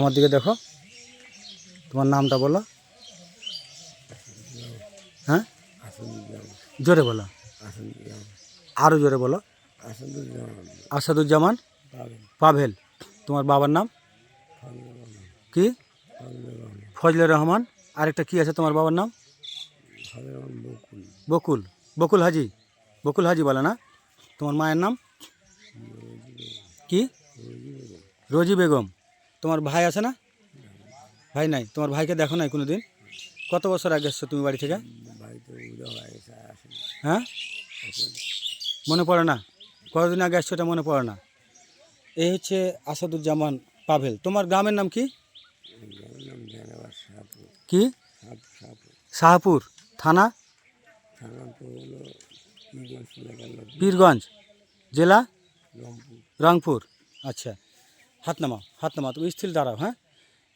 আমার দিকে দেখো। তোমার নামটা বলো। হ্যাঁ? জোরে বলো। আরও জোরে বলো। আসাদুজ্জামান পাভেল। তোমার বাবার নাম? কি? ফজলে রহমান। আরেকটা কি আছে তোমার বাবার নাম? বকুল। বকুল হাজি। বকুল হাজি বলে না? তোমার মায়ের নাম? কি? রোজি বেগম। তোমার ভাই আছে না? ভাই নাই। তোমার ভাইকে দেখো নাই কোনো দিন কত বছর আগে এসছো তুমি বাড়ি থেকে? হ্যাঁ? মনে পড়ে না। কতদিন আগে আসছো এটা মনে পড়ে না। এই হচ্ছে আসাদুজ্জামান পাভেল। তোমার গ্রামের নাম কি? কি? শাহপুর। থানা? পীরগঞ্জ। জেলা? রংপুর। আচ্ছা। হাত নামাও হাত নামাও, তুমি স্থির দাঁড়াও হ্যাঁ?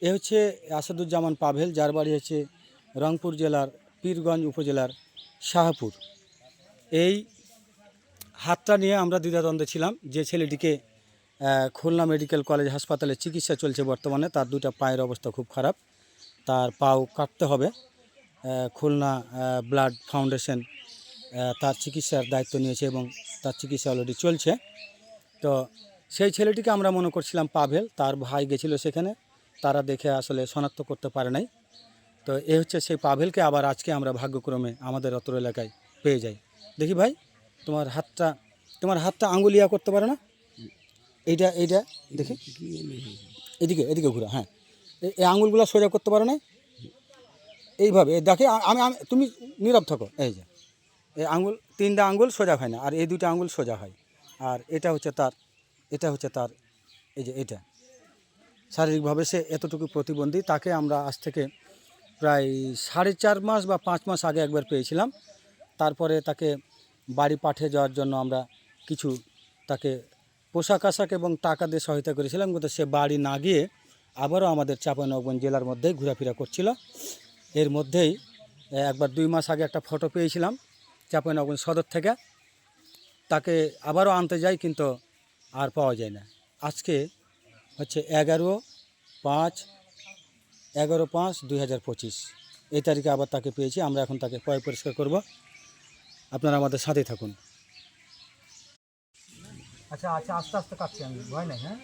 এ হচ্ছে আসাদুজ্জামান পাভেল, যার বাড়ি হচ্ছে রংপুর জেলার পীরগঞ্জ উপজেলার শাহপুর। এই হাতটা নিয়ে আমরা দ্বিধাদ্বন্দ্বে ছিলাম যে ছেলেটিকে খুলনা মেডিকেল কলেজ হাসপাতালে চিকিৎসা চলছে বর্তমানে, তার দুটা পায়ের অবস্থা খুব খারাপ, তার পাও কাটতে হবে খুলনা ব্লাড ফাউন্ডেশন তার চিকিৎসার দায়িত্ব নিয়েছে এবং তার চিকিৎসা অলরেডি চলছে। তো সেই ছেলেটিকে আমরা মনে করছিলাম পাভেল, তার ভাই গেছিল সেখানে, তারা দেখে আসলে শনাক্ত করতে পারে নাই। তো এ হচ্ছে সেই পাভেলকে আবার আজকে আমরা ভাগ্যক্রমে আমাদের অত্র এলাকায় পেয়ে যাই। দেখি ভাই, তোমার হাতটা তোমার হাতটা আঙ্গুলিয়া করতে পারে না? এইটা এইটা, দেখি। এদিকে এদিকে ঘুরো হ্যাঁ। এই- আঙুলগুলো সোজা করতে পারো না এইভাবে এই দেখে আমি আমি, তুমি নীরব থাকো, এই যে। এই আঙুল, তিনটা আঙুল সোজা হয় না, আর এই দুটো আঙুল সোজা হয়। আর এটা হচ্ছে তার এটা হচ্ছে তার, এই যে এটা। শারীরিকভাবে সে এতটুকু প্রতিবন্ধী, তাকে আমরা আজ থেকে প্রায় সাড়ে চার মাস বা পাঁচ মাস আগে একবার পেয়েছিলাম। তারপরে তাকে বাড়ি পাঠিয়ে যাওয়ার জন্য আমরা কিছু তাকে পোশাক আশাক এবং টাকা দিয়ে সহায়তা করেছিলাম, কিন্তু সে বাড়ি না গিয়ে আবারও আমাদের চাঁপাইনবাবগঞ্জ জেলার মধ্যেই ঘোরাফেরা করছিল। এর মধ্যেই একবার দুই মাস আগে একটা ফটো পেয়েছিলাম চাঁপাইনবাবগঞ্জ সদর থেকে। তাকে আবারও আনতে যাই, কিন্তু আর পাওয়া যায় না। আজকে হচ্ছে এগারো পাঁচ এগারো পাঁচ দুই হাজার পঁচিশ। এই তারিখে আবার তাকে পেয়েছি, আমরা এখন তাকে পয় পরিষ্কার করব। আপনারা আমাদের সাথে থাকুন। আচ্ছা আচ্ছা আস্তে আস্তে কাটছি আমি, ভয় নাই হ্যাঁ?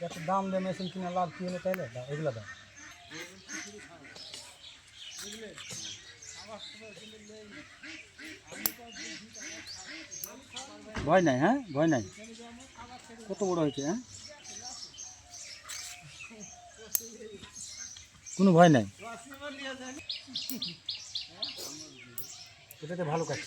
এত দাম দিয়ে মেশিন কিনে লাভ কি হলো তাইলে? এগুলো দাও। ভয় নাই হ্যাঁ? ভয় নাই। কত বড় হয়েছে হ্যাঁ? কোনো ভয় নাই। এটাতে ভালো কাজ।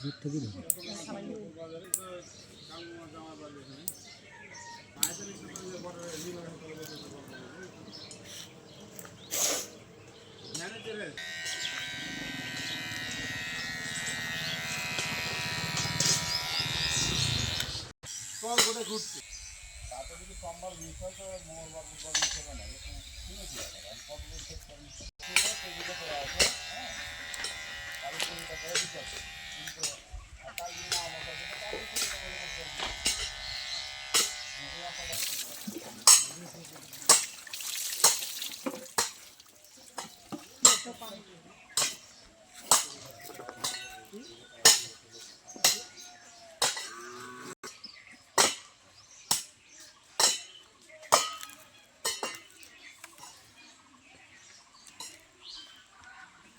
দূর থেকে ধরো। যদি সোমবার মিস হয় তো মঙ্গলবার বুধবার মিস ঠিক আছে কতদিন চেক আছে হ্যাঁ তাহলে চিন্তা কিন্তু আমার কাছে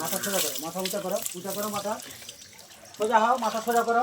মাথা সোজা করো মাথা উঁচা করো উঁচা করো মাথা। সোজা হও মাথা সোজা করো।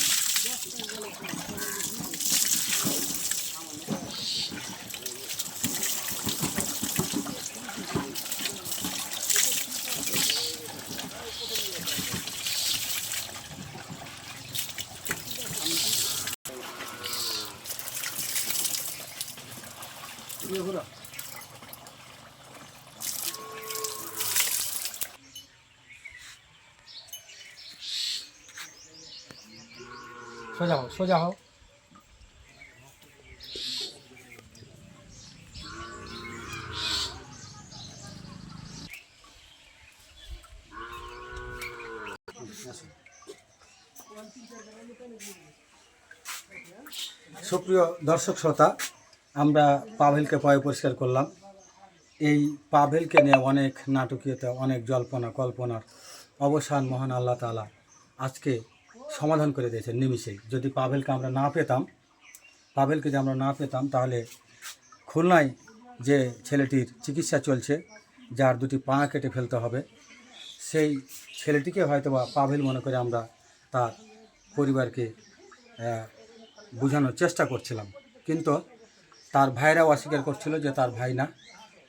সোজা হও সোজা হও। সুপ্রিয় দর্শক শ্রোতা, আমরা পাভেলকে পয় পরিষ্কার করলাম। এই পাভেলকে নিয়ে অনেক নাটকীয়তা, অনেক জল্পনা, কল্পনার অবসান মহান আল্লাহ তালা আজকে সমাধান করে দিয়েছেন নিমিষেই। যদি পাভেলকে আমরা না পেতাম, পাভেলকে যদি আমরা না পেতাম, তাহলে খুলনায় যে ছেলেটির চিকিৎসা চলছে, যার দুটি পা কেটে ফেলতে হবে, সেই ছেলেটিকে হয়তো বা পাভেল মনে করে আমরা তার পরিবারকে বোঝানোর চেষ্টা করছিলাম। কিন্তু তার ভাইরাও অস্বীকার করছিল যে তার ভাই না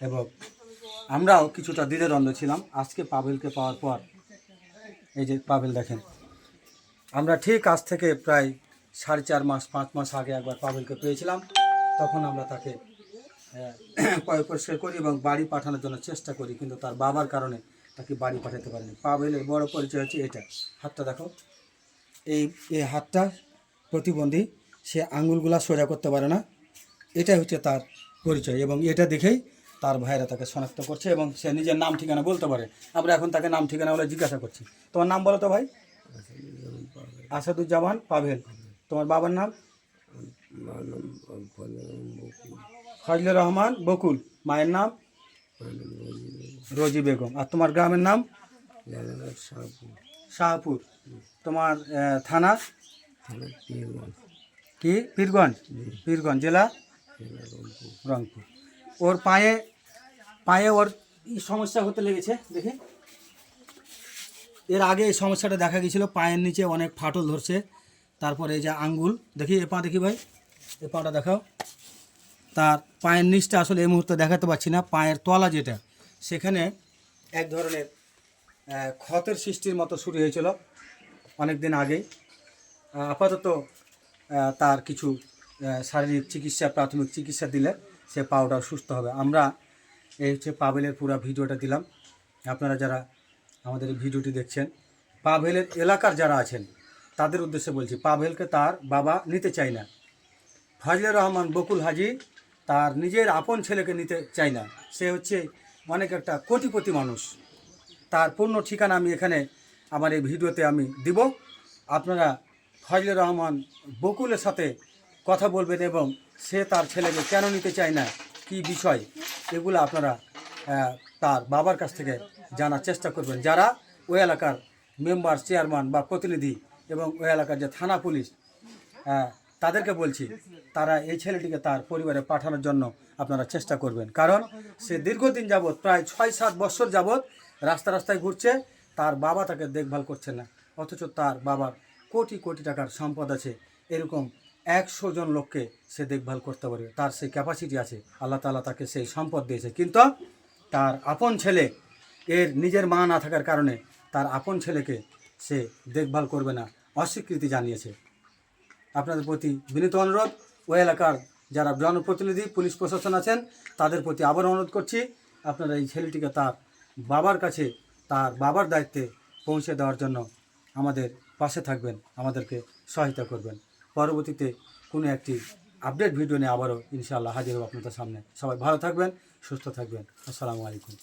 এবং আমরাও কিছুটা দ্বিধাদ্বন্দ্ব ছিলাম। আজকে পাভেলকে পাওয়ার পর, এই যে পাভেল দেখেন আমরা ঠিক আজ থেকে প্রায় সাড়ে চার মাস, পাঁচ মাস আগে একবার পাভেলকে পেয়েছিলাম। তখন আমরা তাকে পয় পরিষ্কার করি এবং বাড়ি পাঠানোর জন্য চেষ্টা করি, কিন্তু তার বাবার কারণে তাকে বাড়ি পাঠাতে পারিনি। পাভেলের বড় পরিচয় হচ্ছে এটা। হাতটা দেখো। এই এই হাতটা প্রতিবন্ধী, সে আঙুলগুলা সোজা করতে পারে না। এটাই হচ্ছে তার পরিচয় এবং এটা দেখেই তার ভাইরা তাকে শনাক্ত করছে এবং সে নিজের নাম ঠিকানা বলতে পারে। আমরা এখন তাকে নাম ঠিকানা বলে জিজ্ঞাসা করছি। তোমার নাম বলো তো ভাই। আসাদুজ্জামান পাভেল। তোমার বাবার নাম? ফজলুর রহমান বকুল। মায়ের নাম? রোজি বেগম। আর তোমার গ্রামের নাম? শাহপুর। তোমার থানা? কি? পীরগঞ্জ? পীরগঞ্জ জেলা? রংপুর। ওর পায়ে পায়ে ওর সমস্যা হতে লেগেছে, দেখি। এর আগে এই সমস্যাটা দেখা গিয়েছিল, পায়ের নিচে অনেক ফাটল ধরছে, তারপরে এই যে আঙ্গুল, দেখি, এ পা দেখি ভাই, এ পাটা দেখাও। তার পায়ের নিচটা আসলে এই মুহূর্তে দেখাতে পারছি না, পায়ের তলা যেটা, সেখানে এক ধরনের ক্ষতের সৃষ্টির মতো শুরু হয়েছিল অনেক দিন আগেই আপাতত তার কিছু শারীরিক চিকিৎসা, প্রাথমিক চিকিৎসা দিলে সে পাওটা সুস্থ হবে। আমরা এই হচ্ছে পাবেলের পুরো ভিডিওটা দিলাম। আপনারা যারা আমাদের এই ভিডিওটি দেখছেন। পাভেলের এলাকার যারা আছেন, তাদের উদ্দেশ্যে বলছি, পাভেলকে তার বাবা নিতে চায় না। ফজলুর রহমান বকুল হাজি তার নিজের আপন ছেলেকে নিতে চায় না। সে হচ্ছে অনেক একটা কোটিপতি মানুষ। তার পূর্ণ ঠিকানা আমি এখানে আমার এই ভিডিওতে আমি দিব। আপনারা ফজলুর রহমান বকুলের সাথে কথা বলবেন এবং সে তার ছেলেকে কেন নিতে চায় না, কি বিষয়, এগুলো আপনারা তার বাবার কাছ থেকে জানার চেষ্টা করবেন। যারা ওই এলাকার মেম্বার চেয়ারম্যান বা প্রতিনিধি এবং ওই এলাকার যে থানা পুলিশ আহ, তাদেরকে বলছি তারা এই ছেলেটিকে তার পরিবারে পাঠানোর জন্য আপনারা চেষ্টা করবেন। কারণ সে দীর্ঘদিন যাবৎ প্রায় ছয় সাত বছর যাবৎ রাস্তা রাস্তায় ঘুরছে তার বাবা তাকে দেখভাল করছে না। অথচ তার বাবার কোটি কোটি টাকার সম্পদ আছে এরকম একশো জন লোককে সে দেখভাল করতে পারবে। তার সেই ক্যাপাসিটি আছে আল্লাহ তালা তাকে সেই সম্পদ দিয়েছে। কিন্তু তার আপন ছেলে এর নিজের মা না থাকার কারণে তার আপন ছেলেকে সে দেখভাল করবে না, অস্বীকৃতি জানিয়েছে। আপনাদের প্রতি বিনীত অনুরোধ, ওই এলাকার যারা জনপ্রতিনিধি, পুলিশ প্রশাসন আছেন, তাদের প্রতি আবার অনুরোধ করছি, আপনারা এই ছেলেটিকে তার বাবার কাছে, তার বাবার দায়িত্বে পৌঁছে দেওয়ার জন্য আমাদের পাশে থাকবেন, আমাদেরকে সহায়তা করবেন। পরবর্তীতে কোনো একটি আপডেট ভিডিও নিয়ে আবারও ইনশাআল্লাহ হাজির হব আপনাদের সামনে। সবাই ভালো থাকবেন, সুস্থ থাকবেন। আসসালামু আলাইকুম।